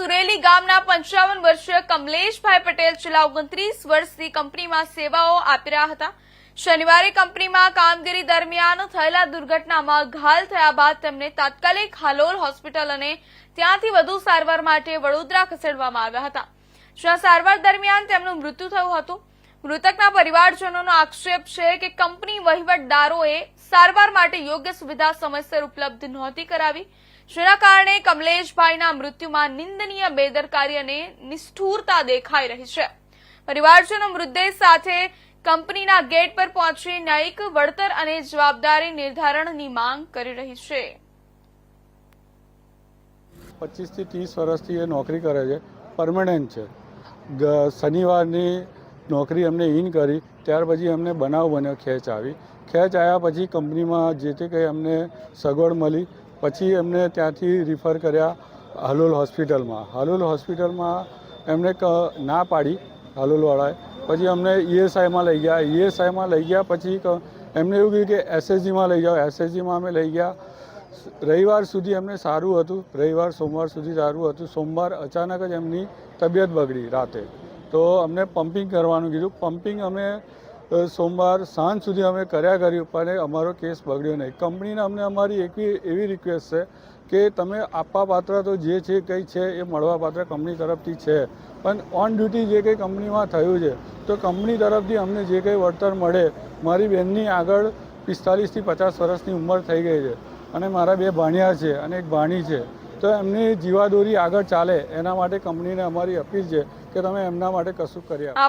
સુરેલી ગામના પંચાવન વર્ષીય કમલેશભાઈ પટેલ છેલ્લા ઓગણત્રીસ વર્ષથી કંપનીમાં સેવાઓ આપી રહ્યા હતા. શનિવારે કંપનીમાં કામગીરી દરમિયાન થયેલા દુર્ઘટનામાં ઘાયલ થયા બાદ તેમને તાત્કાલિક હાલોલ હોસ્પિટલ અને ત્યાંથી વધુ સારવાર માટે વડોદરા ખસેડવામાં આવ્યા હતા. જ્યાં સારવાર દરમિયાન તેમનું મૃત્યુ થયું હતું. મૃતકના પરિવારજનોનો આક્ષેપ છે કે કંપની વહીવટદારોએ સારવાર માટે યોગ્ય સુવિધા સમયસર ઉપલબ્ધ નહોતી કરાવી, જેના કારણે કમલેશભાઈના મૃત્યુમાં નિંદનીય બેદરકારી અને નિષ્ઠુરતા દેખાઈ રહી છે. પરિવારજનો મૃતદેહ સાથે કંપનીના ગેટ પર પહોંચી ન્યાયિક વળતર અને જવાબદારી નિર્ધારણની માંગ કરી રહી છે. પચીસથી ત્રીસ વર્ષથી એ નોકરી કરે છે. પરમનન્ટ છે. શનિવારની નોકરી અમને ઇન કરી, ત્યાર પછી અમને બનાવ બન્યો ખેંચ આવી. ખેંચ આવ્યા પછી કંપનીમાં જે તે કંઈ અમને સગવડ મળી, પછી એમને ત્યાંથી રિફર કર્યા હાલોલ હોસ્પિટલમાં. હાલોલ હોસ્પિટલમાં એમને ના પાડી હાલોલવાળાએ. પછી અમને ઈએસઆઈમાં લઈ ગયા. ઈએસઆઈમાં લઈ ગયા પછી એમને એવું કહ્યું કે એસએસજીમાં લઈ જાઓ. એસએસજીમાં અમે લઈ ગયા. રવિવાર સુધી એમને સારું હતું. રવિવાર, સોમવાર સુધી સારું હતું. સોમવાર અચાનક જ એમની તબિયત બગડી રાતે. તો અમને પમ્પિંગ કરવાનું કીધું. પમ્પિંગ અમે સોમવાર સાંજ સુધી અમે કર્યા કર્યું પણ અમારો કેસ બગડ્યો નહીં. કંપનીને અમને અમારી એકવી એવી રિક્વેસ્ટ છે કે તમે આપવા પાત્ર તો જે છે કંઈ છે એ મળવા પાત્ર કંપની તરફથી છે. પણ ઓન ડ્યુટી જે કંઈ કંપનીમાં થયું છે, તો કંપની તરફથી અમને જે કંઈ વળતર મળે, મારી બહેનની આગળ પિસ્તાલીસથી પચાસ વર્ષની ઉંમર થઈ ગઈ છે. અને મારા બે ભાણિયા છે અને એક ભાણી છે. તો એમની જીવાદોરી આગળ ચાલે, એના માટે કંપનીને અમારી અપીલ છે કે તમે એમના માટે કશું કરી આપો.